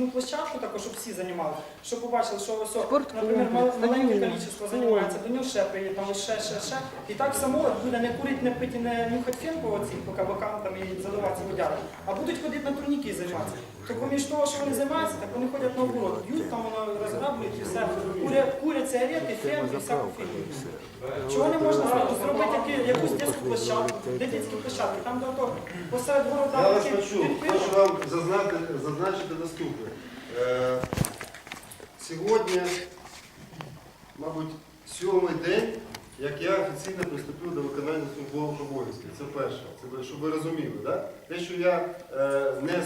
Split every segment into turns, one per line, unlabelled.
одну площадку, також, щоб всі займали, щоб побачили, що ось, наприклад, мал- маленьке кількість займається, до нього ще приєднали, ще, ще, ще. І так само буде не курити, не пити, не нюхати фінку оці, поки по кабакам там, і задаватися водяри, а будуть ходити на турніки займатися. То поміж того, що вони займаються, так вони ходять на оборот, б'ють, там воно розграблюють і все, курять, курять сигарети, фен і всяку фігню. Чого не можна зробити? Зробити яку- якусь дитячу площадку, де дитячі площадки, там де ото посеред города.
Я вас
такі
почув.
відкрито.
Хочу вам зазнати, зазначити наступне. Е, сьогодні, мабуть, сьомий день, як я офіційно приступив до виконання службових обов'язків. Це перше. Це щоб ви розуміли. Да? Те, що я е, не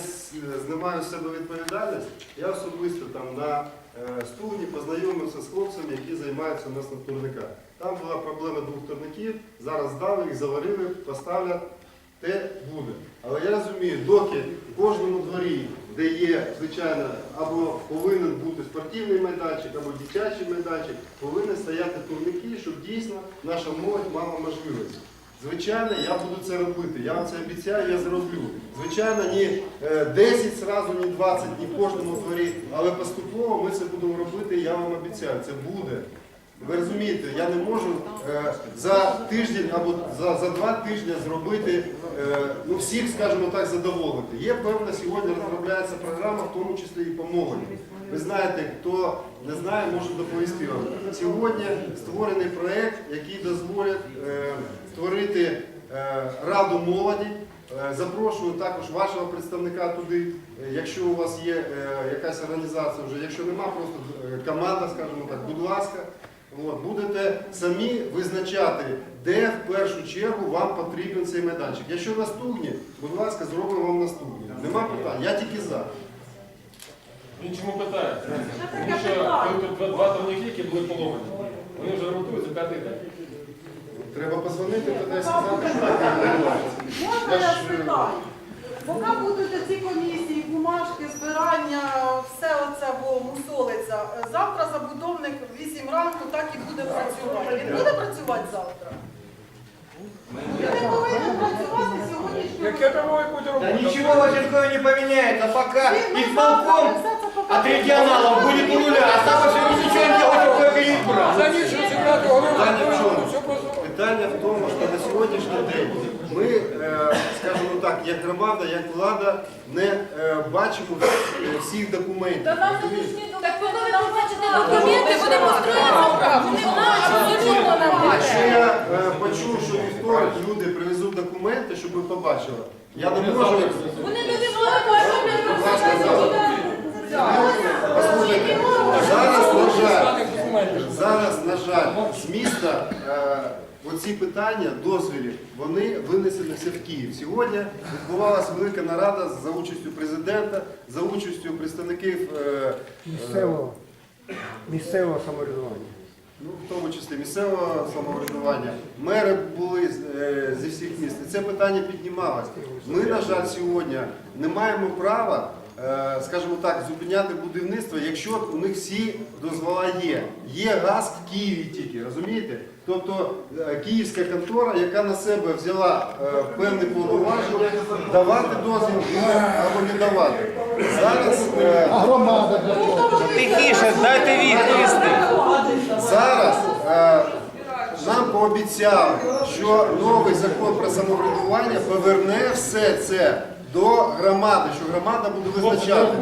знімаю з себе відповідальність, я особисто там на е, студії познайомився з хлопцями, які займаються у нас на турниках. Там була проблема двох турників, зараз здали їх, заварили, поставлять те буде. Але я розумію, доки в кожному дворі, де є, звичайно, або повинен бути спортивний майданчик, або дитячий майданчик, повинні стояти турники, щоб дійсно наша молодь мала можливість. Звичайно, я буду це робити. Я вам це обіцяю, я зроблю. Звичайно, ні е, 10 зразу, ні 20, ні кожному дворі, але поступово ми це будемо робити, я вам обіцяю, це буде. Ви розумієте, я не можу е, за тиждень або за, за два тижні зробити, е, ну всіх, скажімо так, задоволити. Є певна сьогодні розробляється програма, в тому числі і по молоді. Ви знаєте, хто не знає, можу доповісти вам. Сьогодні створений проєкт, який дозволить е, створити е, раду молоді. Е, Запрошую також вашого представника туди, Е, якщо у вас є е, якась організація вже, якщо нема, просто е, команда, скажімо так, будь ласка. От, будете самі визначати, де в першу чергу вам потрібен цей майданчик. Якщо на студні, будь ласка, зробимо вам на студні. Нема питань, я тільки за.
Він чому питає? Тому що тут два, два турніки, які були поломані, вони вже ремонтуються п'ятий день.
Треба позвонити, тоді сказати, що таке відбувається.
Можна
Я
я
е,
спитаю? Поки будуть ці комісії, бумажки, збирання, все оце бо мусолиться. е, Завтра забудовник в 8 ранку так і буде працювати. Він буде працювати завтра? Він не повинен працювати сьогоднішнього.
Яке того якусь
Да
роботу?
ничего в Озеркове не поменяется, пока исполком от регионалов будет у нуля, осталось ничего не делать, только переизбрать.
За ніч голову, все.
Питання в тому, що на сьогоднішній день ми, е, скажімо так, як громада, як влада, не е, бачимо всіх документів.
Так коли ви побачите документи, вони. Вони що
я е, почув, що вівторок люди привезуть документи, щоб ви побачили, я не можу.
Вони не
зараз. На жаль, зараз, на жаль, з міста оці питання дозвілів, вони винесені в Київ. Сьогодні відбувалася велика нарада за участю президента, за участю представників е, е,
Місцевого, місцевого самоврядування.
Ну, в тому числі місцевого самоврядування, мери були е, зі всіх міст. І це питання піднімалось. Ми, на жаль, сьогодні не маємо права, е, скажімо так, зупиняти будівництво, якщо у них всі дозвола є. Є газ в Києві тільки, розумієте? Тобто е, київська контора, яка на себе взяла е, певні повноваження, давати дозвіл або не давати. Зараз е,
громада?
Тихіше, дайте відповісти.
Зараз нам пообіцяли, що новий закон про самоврядування поверне все це до громади, що громада буде визначати.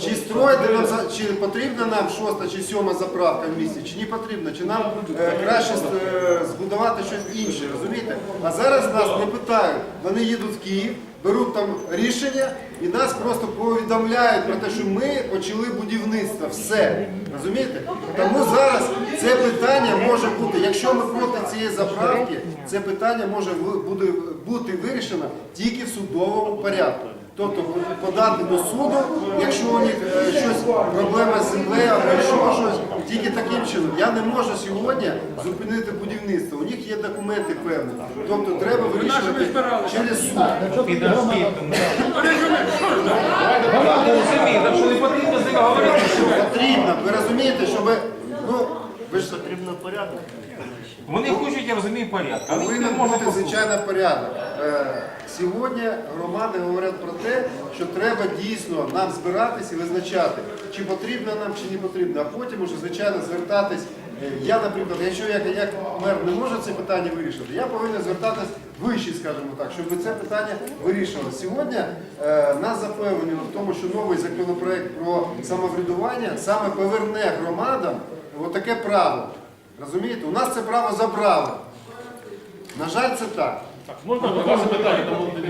Чи строїти нам за- чи потрібна нам шоста чи сьома заправка в місті, чи не потрібно, чи нам е, краще е, збудувати щось інше, розумієте? А зараз нас не питають, вони їдуть в Київ, беруть там рішення і нас просто повідомляють про те, що ми почали будівництво. Все. Розумієте? Тому зараз це питання може бути, якщо ми проти цієї заправки, це питання може бути вирішено тільки в судовому порядку. Тобто подати до суду, якщо у них е, щось проблема з землею або що щось, тільки таким чином. Я не можу сьогодні зупинити будівництво. У них є документи певні. Тобто треба вирішувати через суд.
Що не потрібно з ними.
Потрібно, ви розумієте, щоб ну, Ви ж
Потрібно порядок.
Вони хочуть, я розумію, порядок. Але їх не
Повинен
можна
бути
послухати.
звичайно порядок. Е, Сьогодні громади говорять про те, що треба дійсно нам збиратись і визначати, чи потрібно нам, чи не потрібно, а потім уже звичайно звертатись. Е, Я, наприклад, якщо я як мер не можу це питання вирішити, я повинен звертатись вище, скажімо так, щоб це питання вирішувалося. Сьогодні е, нас запевнено в тому, що новий законопроект про самоврядування саме поверне громадам отаке право. Розумієте, у нас це право забрали. На жаль, це так.
Так, Можна ваше питання, тому не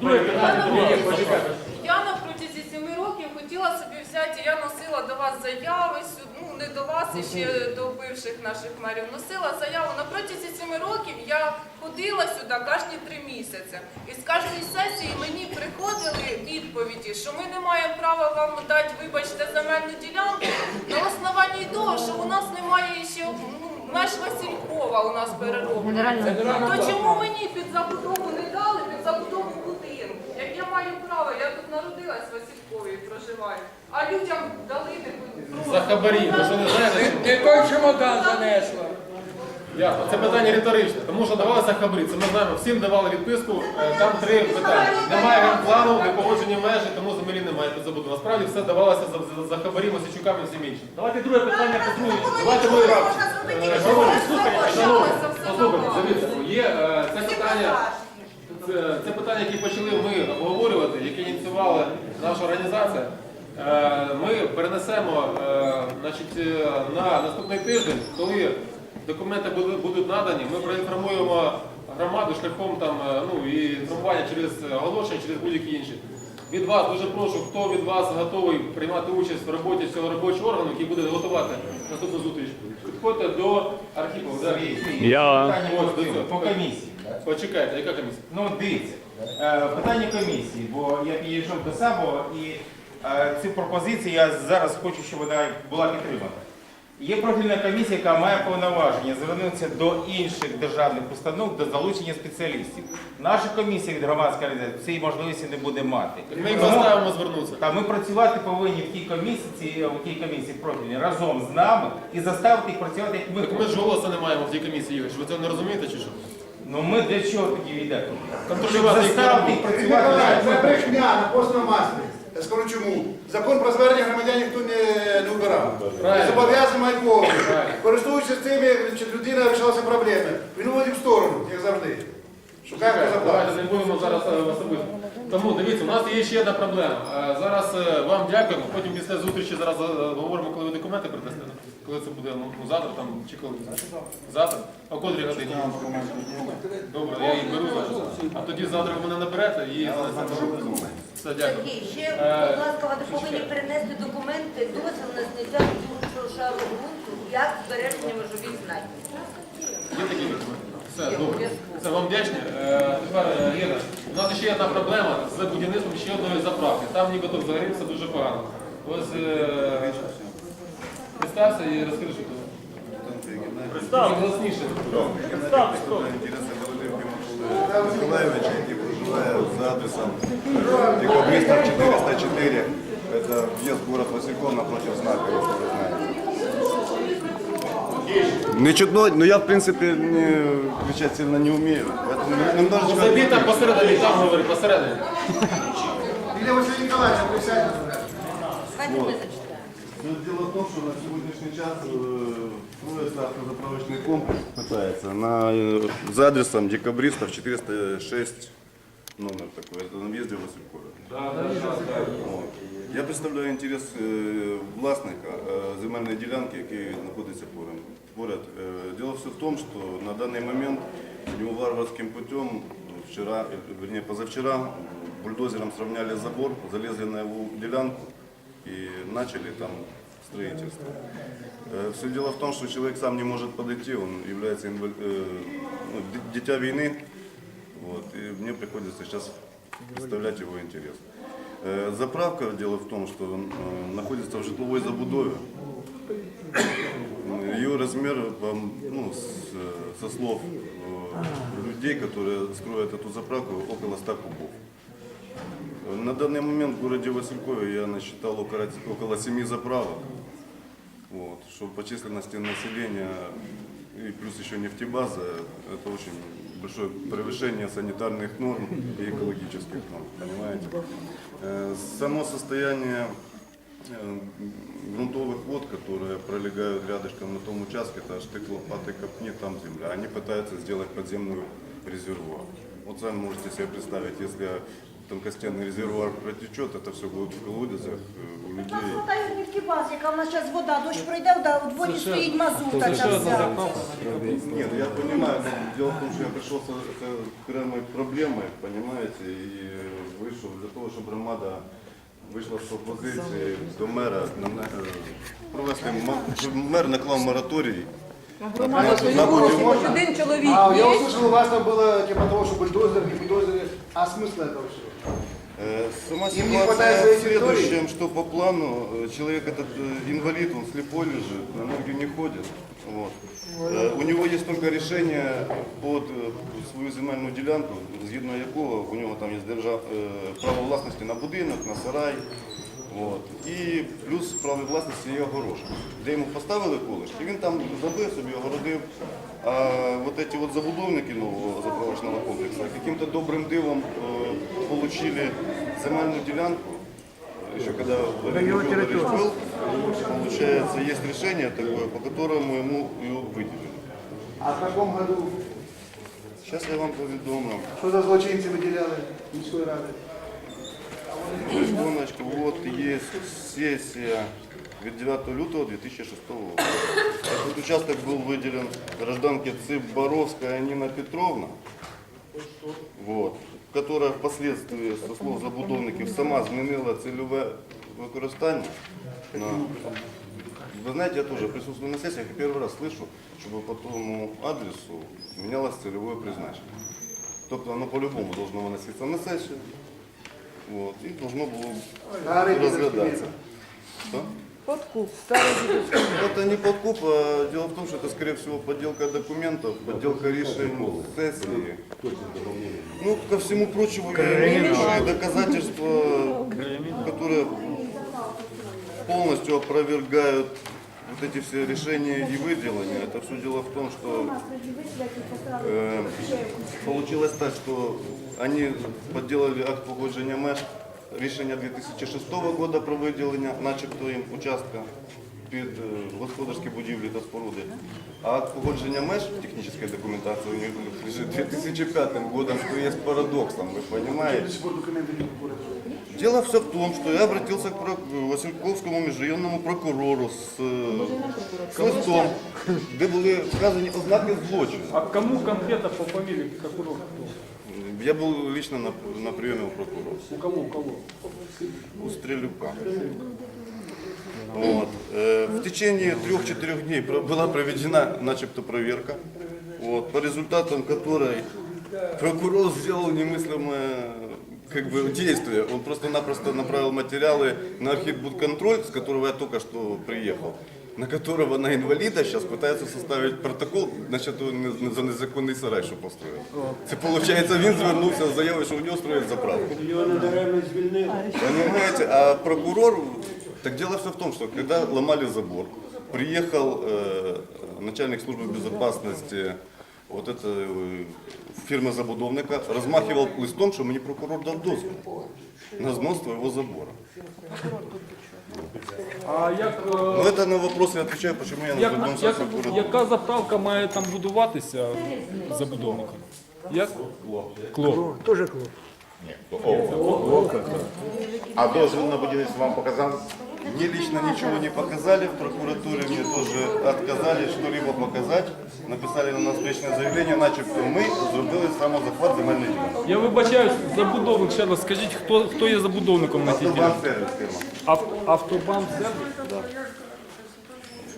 Друге питання. Ні, ні, почекайте.
Я на протязі сіми років хотіла собі взяти, я носила до вас заяви, сю- ну не до вас, і ще до бивших наших мерів. Носила заяву. На протязі семи років я ходила сюди кожні три місяці. І з кожної сесії мені приходили відповіді, що ми не маємо права вам дати, вибачте, земельну ділянку на основанні того, що у нас немає ще ну, меж Василькова у нас перероблена. То чому мені під забудову не дали, під забудову будинку? Як я маю право, я тут народилась в Василькові і проживаю. А людям дали таку
За хабарі, ви що не знаєте?
Ти той чемодан занесла.
Ясно. Це питання риторичне, тому що давалися хабарі. Це ми знаємо, всім давали відписку, е, там три питання. Немає генплану, не погоджені межі, тому землі немає під забудову. Насправді все давалося за, за, за хабарі, Мосичуками і всім іншим. Давайте друге питання по друге. Давайте ми Е, Шановні, слухайте, шановні, послухайте, дивіться, є е, це питання. Це, це питання, яке почали ми обговорювати, яке ініціювала наша організація. Е, Ми перенесемо е, значить, е, на наступний тиждень, коли документи будуть, надані, ми проінформуємо громаду шляхом там, ну, і інформування через оголошення, через будь-які інші. Від вас дуже прошу, хто від вас готовий приймати участь в роботі цього робочого органу, який буде готувати наступну зустріч. Підходьте до архіву.
Я... По комісії.
Почекайте, яка комісія?
Ну, дивіться, питання комісії, бо я підійшов до самого і цю пропозицію я зараз хочу, щоб вона була підтримана. Є профільна комісія, яка має повноваження звернутися до інших державних установ до залучення спеціалістів. Наша комісія від громадської організації цієї можливості не буде мати.
Ми заставимо звернутися.
Та ми працювати повинні в тій комісії, ці- в тій комісії профільній разом з нами і заставити їх працювати, як ми
Так ми ж голосу не маємо в цій комісії, Ігор. Ви це не розумієте чи що?
Ну ми для чого тоді йдемо?
Контролювати їх
Заставити їх працювати.
Це брехня на постному маслі. Я скажу чому. Закон про звернення громадян ніхто не, не.
Правильно.
Зобов'язаний мають повністю. Користуючись цим, щоб людина вирішилася проблеми. Він уводить в сторону, як завжди. Шукаємо
Давайте не будемо зараз е, особисто. Тому дивіться, у нас є ще одна проблема. Е, Зараз е, вам дякуємо. Потім після зустрічі зараз е, говоримо, коли ви документи придасте. Коли це буде ну, ну, завтра там чи коли? Завтра? О котрій годині? Добре, я їх беру зараз. А тоді завтра ви мене наберете і занесемо. Все, дякую.
Сергій, ще,
Е,
будь ласка, ви повинні перенести документи, дозвіл на зняття цього шару ґрунту, як збереження межових знань.
Є такі документи? Все, добре. Все, вам вдячні. Е, Тепер, е, Ліна, у нас ще одна проблема з будівництвом ще одної заправки. Там нібито взагалі все дуже погано. Ось е, представся і розкажи, що тут. Представ. Голосніше.
Николаевича, який проживає за адресом Декабристов 404. Это въезд в город Васильков напротив знака, если вы знаете. Не чудно, но я в принципе не, кричать сильно не умею. Поэтому немножечко...
Забій там посередині, там говори, посередині.
Ілля Василь Ніколаївич, присядьте.
Давайте ми зачитаємо.
Ну, Дело в том, что на сегодняшний час э, строится автозаправочный комплекс, пытается, на, э, за адресом Декабристов 406 номер такой, это на въезде в Василькове. Вот. Я представляю інтерес е, власника е, земельної ділянки, який знаходиться поряд. поряд. Е, Дело все в том, что на данный момент у него варварским путем вчера, э, вернее позавчера бульдозером сравняли забор, залезли на его делянку и начали там строительство. Все дело в том, что человек сам не может подойти, он является инвалид- э, ну, ди- дитя войны, вот, и мне приходится сейчас представлять его интерес. Э, Заправка, дело в том, что э, находится в житловой забудове. Э, Ее размер, по- ну, со слов э, людей, которые строят эту заправку, около 100 кубов. Э, На данный момент в городе Василькове я насчитал около, около 7 заправок. Вот, что по численности населения и плюс еще нефтебаза, это очень большое превышение санитарных норм и экологических норм, понимаете? Э, Само состояние э, грунтовых вод, которые пролегают рядышком на том участке, это штык лопаты копни, там земля. Они пытаются сделать подземную резервуар. Вот сами можете себе представить, если тонкостенный резервуар протечет, это все будет в колодезях э, у людей.
Там хватає нефтебаз, яка в нас зараз вода, дощ пройде, да, у дворі стоїть мазута ця вся.
Нет, я понимаю, но дело в том, что я пришел с с окремой проблемой, понимаете, и вышел для того, щоб громада вийшла з пропозиції до мера на- на- провести, ма- щоб мер наклав мораторій. на- на будівництво.
Один чоловік
А я
є.
услышал, у вас там было типа того, что бульдозер, не бульдозеры. А смысл этого всего?
Э, Сама
Им не хватает
ситуация
своей
в
территории?
следующем, что по плану э, человек этот э, инвалид, он слепой лежит, на ноги не ходит. Вот. Э, У него есть только решение под э, свою земельну ділянку, згідно якого у нього там є держав, е, право власності на будинок, на сарай. От. І плюс право власності є огорожа, де йому поставили колиш, і він там забив собі, огородив. А вот эти вот забудовники нового заправочного комплексу каким-то добрым дивом э, получили земельную делянку. Еще когда Владимир Федорович был, получается, есть решение такое, по которому ему ее выделили.
А в каком году?
Сейчас я вам поведомлю.
Что за злочинцы выделяли міської ради?
Секундочку, вот есть сессия від 9 лютого 2006 года. Этот участок был выделен гражданке Цып Боровская Нина Петровна, вот, которая впоследствии, со слов забудовників, сама змінила цільове використання. На... Вы знаете, я тоже присутствую на сессиях и первый раз слышу, чтобы по тому адресу менялось целевое призначение. Тобто оно по-любому должно выноситься на сессию, Вот, и должно было Что?
Подкуп, дідусь.
Это не подкуп, а дело в том, что это, скорее всего, подделка документов, подделка решений сессии. Ну, ко всему прочему, я имею и доказательства, которые полностью опровергают вот эти все решения и выделения. Это все дело в том, что э, получилось так, что они подделали акт погодження меж рішення 2006 года про виділення, начебто їм участка під е, господарські будівлі та споруди. А акт погодження меж технічної документації у них лежить 2005 годом, що є парадоксом, ви розумієте?
Не прокуратуры.
Дело все в том, что я обратился к Васильковскому межрайонному прокурору з, е, листом, де були вказані ознаки злочину.
А кому конкретно по фамилии прокурор?
Я был лично на, на приеме у прокурора.
У кого, у кого?
у Стрелюка. Вот. Э, В течение трех-четырех дней про- была проведена начебто проверка, вот, по результатам которой прокурор сделал немыслимое как бы, действие. Он просто-напросто направил материалы на архивбудконтроль, с которого я только что приехал, на которого на инвалида сейчас пытаются составить протокол значить, не- за незаконний сарай, що построїв. Це виходить, він звернувся з заявою, що у нього строять заправку. Понимаете, а прокурор, так дело все в том, что когда ломали забор, приехал э, начальник службы безопасности вот это э, фирмы забудовника, размахивал листом, что мені прокурор дав дозвіл на знос твоего забора.
А як, е,
Но это на вопрос я отвечаю, почему я
як,
назвал
як,
прокурора.
яка заправка має там будуватися забудовником? Як? Кло.
Тоже клуб. А дозвіл на будівництво вам показали?
Мне лично ничего не показали, в прокуратуре мне тоже отказали что-либо показать. Написали на нас встречное заявление, начебто ми зробили самозахват земельної ділянки.
Я вибачаюсь, забудовник, ще раз скажіть, хто, хто є забудовником на цій ділянці?
Автобан-сервис фирма.
Ав, автобан сервіс?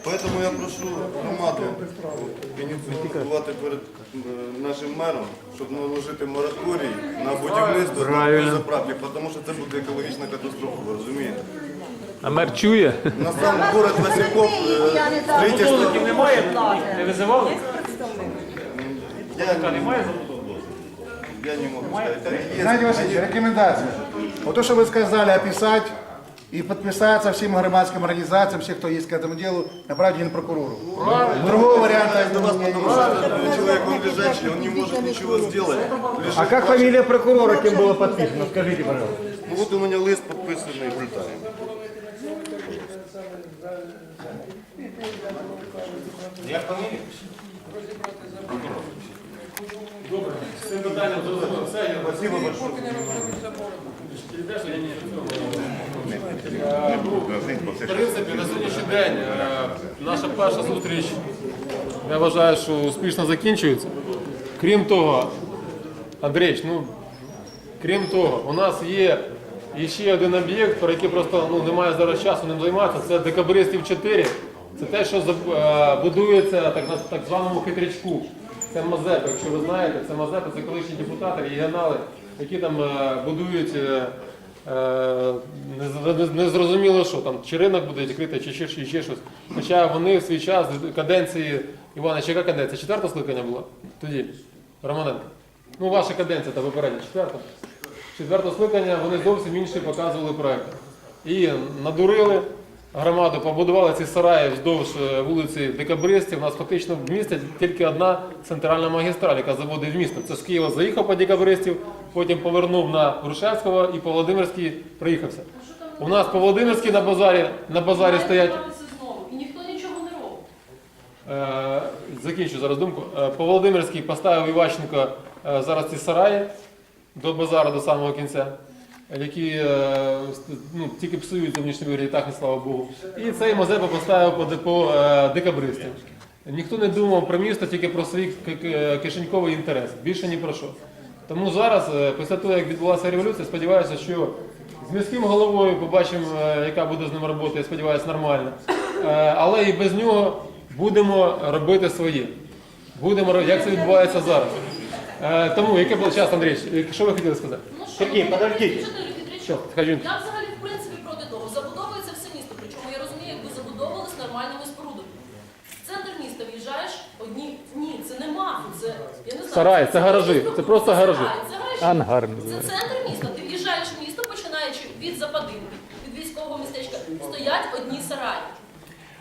Поэтому я прошу громаду ініціювати перед е, нашим мером, щоб наложити мораторій на будівництво такої заправки, тому що це буде екологічна катастрофа, ви розумієте?
А мер чує?
На сам город Васильков е,
Я не знаю.
строительство...
немає? Не визивали?
Я, немає я не можу сказати. Є,
Знаете, Василий, рекомендация. Вот то, что вы сказали, описать и подписаться всем громадским организациям, все, кто есть к этому делу, направить генпрокурору. Другого варианта
До вас
у меня нет.
потом человек, он лежачий, он не может ничего сделать.
А как фамилия прокурора, кем было подписано? Скажите, пожалуйста.
Ну вот у меня лист подписанный Гультаем.
Як фамілія?
Добре, з цим зрозуміло. Все, я
Спасибо
я В принципі, на сьогоднішній день наша перша зустріч, я вважаю, що успішно закінчується. Крім того, Андрійович, ну, крім того, у нас є ще один об'єкт, про який просто ну, немає зараз часу ним займатися, це декабристів 4. Це те, що е, будується так, на так званому хитрячку. Це Мазепа, якщо ви знаєте, це Мазепа, це колишні депутати, регіонали, які там е, будують е, е, не, не, не зрозуміло, що там чи ринок буде відкритий, чи ще, чи ще щось. Хоча вони в свій час каденції Івана, чи яка каденція? Четверта скликання була тоді, Романенко. Ну, ваша каденція та попередня, четверта. Четвертого скликання вони зовсім інші показували проекти. І надурили громаду, побудували ці сараї вздовж е, вулиці Декабристів. У нас фактично в місті тільки одна центральна магістраль, яка заводить в місто. Це з Києва заїхав по Декабристів, потім повернув на Грушевського і по Володимирській приїхався. У нас по Володимирській на базарі, на базарі стоять.
І ніхто нічого не робить.
Е, Закінчу зараз думку. Е, По Володимирській поставив Іващенко зараз ці сараї до базару до самого кінця, які е, ну, тільки псують зовнішній вигляд, так не слава Богу. І цей Мазепа поставив по, е, декабристів. Ніхто не думав про місто, тільки про свій к- кишеньковий інтерес. Більше ні про що. Тому зараз, е, після того, як відбулася революція, сподіваюся, що з міським головою побачимо, е, яка буде з ним робота, я сподіваюся, нормально. Е, Але і без нього будемо робити своє. Будемо як це відбувається зараз. Е, Тому, яке було час, Андрій, що ви хотіли сказати?
Ну, що,
Сергій,
ну,
подождіть.
чотири
скажіть.
Я взагалі в принципі проти того. Забудовується все місто. Причому я розумію, якби забудовували з нормальними спорудами. В центр міста в'їжджаєш одні. Ні, це не мафу, це я не знаю.
Сараї, це гаражі, це просто гаражі.
сараї, Це гаражі.
Ангар
Це центр міста. Ти в'їжджаєш в місто, починаючи від западинки, від військового містечка, стоять одні сараї.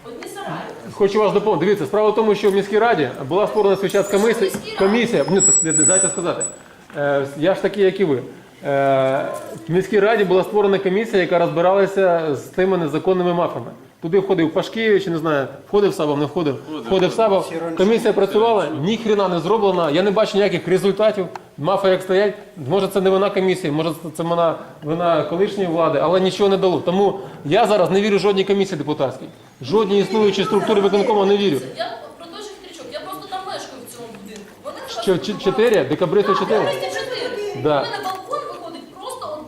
Одні сараї.
Хочу вас доповнити. Дивіться, справа в тому, що в міській раді була створена свій комісія. комісія. Ні, дайте сказати. Е, Я ж такий, як і ви. Е, В міській раді була створена комісія, яка розбиралася з тими незаконними мафами. Туди входив Пашкевич, не знаю, входив Сабов, не входив. Входив Сабов. Комісія працювала, ні хрена не зроблена. Я не бачу ніяких результатів. Мафи як стоять. Може це не вина комісії, може це вина, вина колишньої влади, але нічого не дало. Тому я зараз не вірю жодній комісії депутатській. Жодній існуючій структурі виконкому не вірю.
Я про той же хитрячок. Я просто там мешкаю в цьому будинку. Вони
Що, чи- чотири? Декабристи чотири?
204.
Да.
У мене балкон виходить просто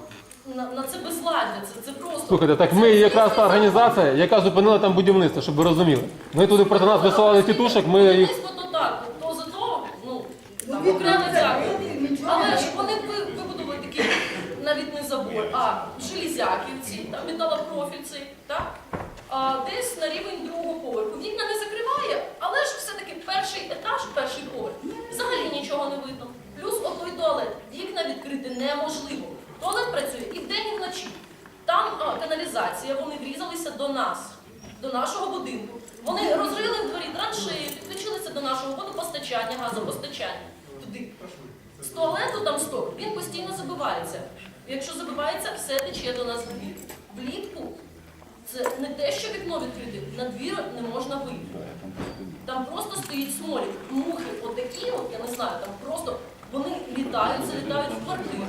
на, на це безладдя. Це, це просто.
Слухайте, так ми якраз та організація, яка зупинила там будівництво, щоб ви розуміли. Ми туди проти нас висилали тітушок, ми їх.
Близько то так, то за то, ну, там окремо дякую. Але ж вони ви- вибудували такий навіть не забор, а железяківці, там металопрофіль цей, так? А десь на рівень другого поверху. Вікна не закриває, але ж все-таки перший етаж, перший поверх, взагалі нічого не видно. Плюс отой туалет. Вікна відкрити неможливо. Туалет працює і вдень, і вночі. Там а, каналізація, вони врізалися до нас, до нашого будинку. Вони розрили в дворі траншеї, підключилися до нашого водопостачання, газопостачання. Туди. З туалету там сток, він постійно забивається. Якщо забивається, все тече до нас влітку. Це не те, що вікно відкрите, на двір не можна вийти. Там просто стоїть смолік. Мухи отакі, от я не знаю, там просто вони літають, залітають в квартиру.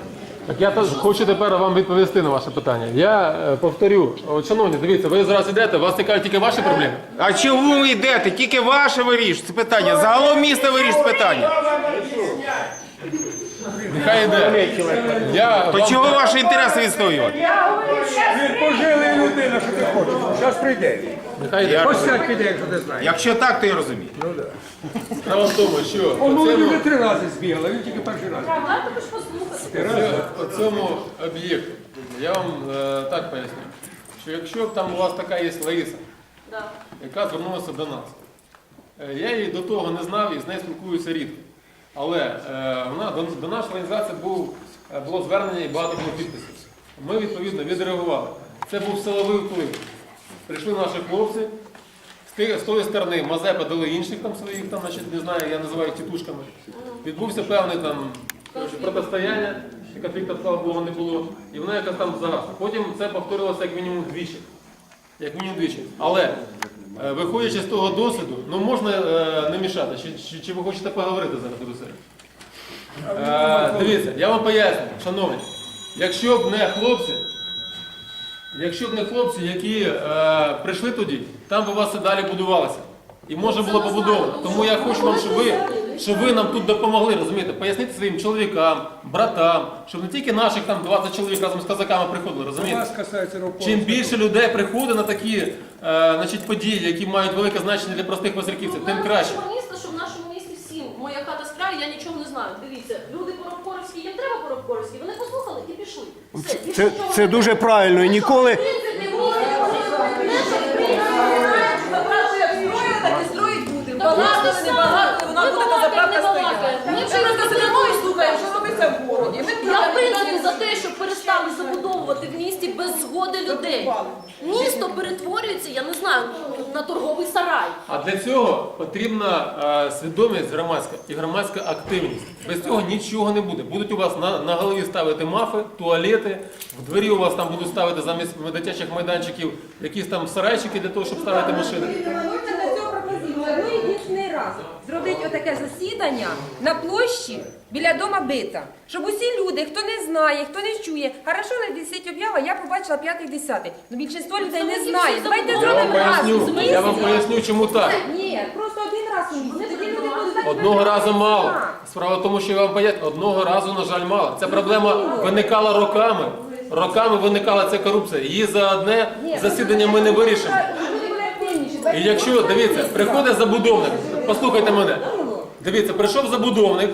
Так я теж хочу тепер вам відповісти на ваше питання. Я е, повторю, от, шановні, дивіться, ви зараз йдете, вас цікавлять тільки ваші проблеми.
А чому ви йдете? Тільки ваше вирішує це питання. Загалом місто вирішує це питання.
Нехай йде. Я
То
вам-
чого ваші інтереси відстоювати?
Пожили людина, що ти хочеш. Зараз прийде.
Я
Ось так піде, якщо ти знаєш.
Якщо так, то я розумію.
Справа в тому, що
Он
по
вже три рази збігала, він тільки перший раз.
Давайте ж послухати.
по цьому об'єкту я вам е, так поясню, що якщо б там у вас така є Лариса,
Да.
яка звернулася до нас. Е, Я її до того не знав і з нею спілкуюся рідко. Але е, вона до, до нашої організації був, е, було звернення і багато було підписів. Ми відповідно відреагували. Це був силовий вплив. Прийшли наші хлопці, з тої сторони Мазепа дали інших там своїх, там, значить, не знаю, я називаю їх тітушками. Відбувся певне там протистояння, і конфлікту, слава Богу, не було. І воно якось там загасло. Потім це повторилося як мінімум двічі. Як мінімум двічі. Але е, виходячи з того досвіду, ну можна е, не мішати. Чи, чи, чи ви хочете поговорити зараз до себе? Е, дивіться, я вам поясню, шановні, якщо б не хлопці, якщо б не хлопці, які е, прийшли тоді, там би вас і далі будувалося. І може було побудовано. Тому я хочу вам, щоб ви, щоб ви нам тут допомогли, розумієте, пояснити своїм чоловікам, братам, щоб не тільки наших там 20 чоловік разом з козаками приходили, розумієте? Чим більше людей приходить на такі е, значить, події, які мають велике значення для простих васильківців, тим краще.
Нашого міста, що в нашому краю, я нічого не знаю. Дивіться, люди Поробкоровські, їм треба Поробкоровські, вони послухали і пішли. Все, більше
Це,
нічого
це
не
дуже
треба.
правильно і ніколи.
Багато, не багато, вона буде та
балакаємо,
заправка стояти.
Ми
Ми
вже
просто слухаємо, що робиться в городі. Ми
Я в принципі за те, щоб перестали забудовувати в місті без згоди людей. Місто перетворюється, я не знаю, на торговий сарай.
А для цього потрібна е, свідомість громадська і громадська активність. Без цього нічого не буде. Будуть у вас на, на голові ставити мафи, туалети, в двері у вас там будуть ставити замість дитячих майданчиків якісь там сарайчики для того, щоб ставити машини.
Єдиний раз зробити отаке засідання на площі біля дома бита. Щоб усі люди, хто не знає, хто не чує, хорошо не висить об'ява, я побачила п'ятий десятий. Ну більшість людей не знає. Давайте
Я вам
зробимо раз.
поясню, я вам поясню, чому так.
Ні, просто один раз у місяць. Тоді люди будуть знати,
Одного
що
разу
це
мало.
так.
Справа в тому, що я вам поясню, одного разу, на жаль, мало. Ця проблема виникала роками. Роками виникала ця корупція. Її за одне засідання ми не вирішимо. І якщо, дивіться, приходить забудовник, послухайте мене, дивіться, прийшов забудовник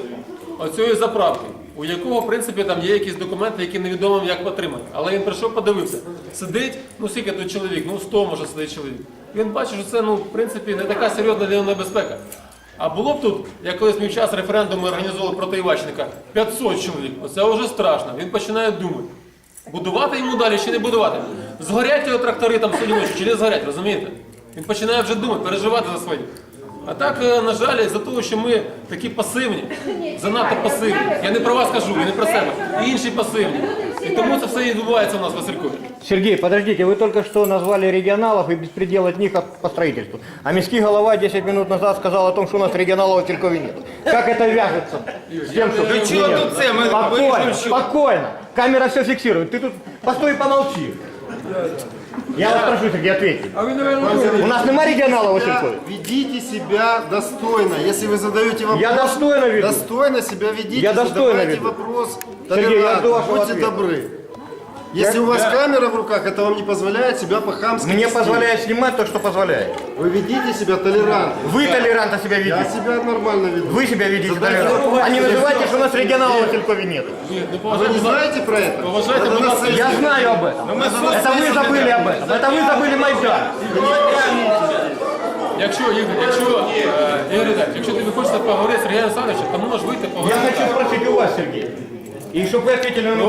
оцієї заправки, у якого, в принципі, там є якісь документи, які невідомо як отримати. Але він прийшов, подивився. Сидить, ну скільки тут чоловік, ну 100 може сидить чоловік. Він бачить, що це, ну, в принципі, не така серйозна для нього небезпека. А було б тут, як колись мій час референдум ми організовували проти Іващенка, 500 чоловік. Оце вже страшно. Він починає думати. Будувати йому далі чи не будувати? Згорять його трактори там сьогодні чи не згорять, розумієте? Він починає вже думати, переживати за свої. А так, е, на жаль, за того, що ми такі пасивні, занадто пасивні. Я не про вас кажу, і не про себе. І інші пасивні. І тому це все і відбувається у нас в Василькові.
Сергей, подождите, вы только что назвали регионалов и беспредел от них по строительству. А Мирский голова 10 минут назад сказал о том, что у нас регионалов в Телькове нет. Как это вяжется с тем, что...
До чего
Нет.
тут це? Ми
Спокойно,
вирішимо, що-
спокойно. Камера все фиксирует. Ты тут постой и помолчи. Я вас прошу, Сергей, ответьте. У нас нема регионала очень Василькове?
Ведите себя достойно. Если вы задаете вопрос,
Я достойно веду.
достойно себя ведите.
Я достойно
задавайте
веду.
вопрос
Сергей, я жду
толерантно,
вашего
будьте
ответа.
добры. Если у вас камера в руках, это вам не позволяет себя по-хамски
Мне
вести.
позволяет снимать то, что позволяет.
Вы ведите себя толерантно.
Вы толерантно себя
Я
ведите.
себя нормально веду.
Вы себя ведите
Задайте
толерантно.
вопрос.
А не называйте, что у нас регионалов в Василькове нет.
Ні, ну,
Вы
поважайте,
не знаете про это?
Поважайте,
Надо
будь
на
ласка,
сессии.
Я знаю об этом. Это вы забыли об этом. Это вы забыли Майдан.
Якщо, Ігор, якщо, е, Ігор Ігорович, якщо ти хочете поговорити з Сергієм Олександровичем, то можеш вийти
Я
поговорити.
хочу спросить у вас, Сергей. И чтобы вы ответили на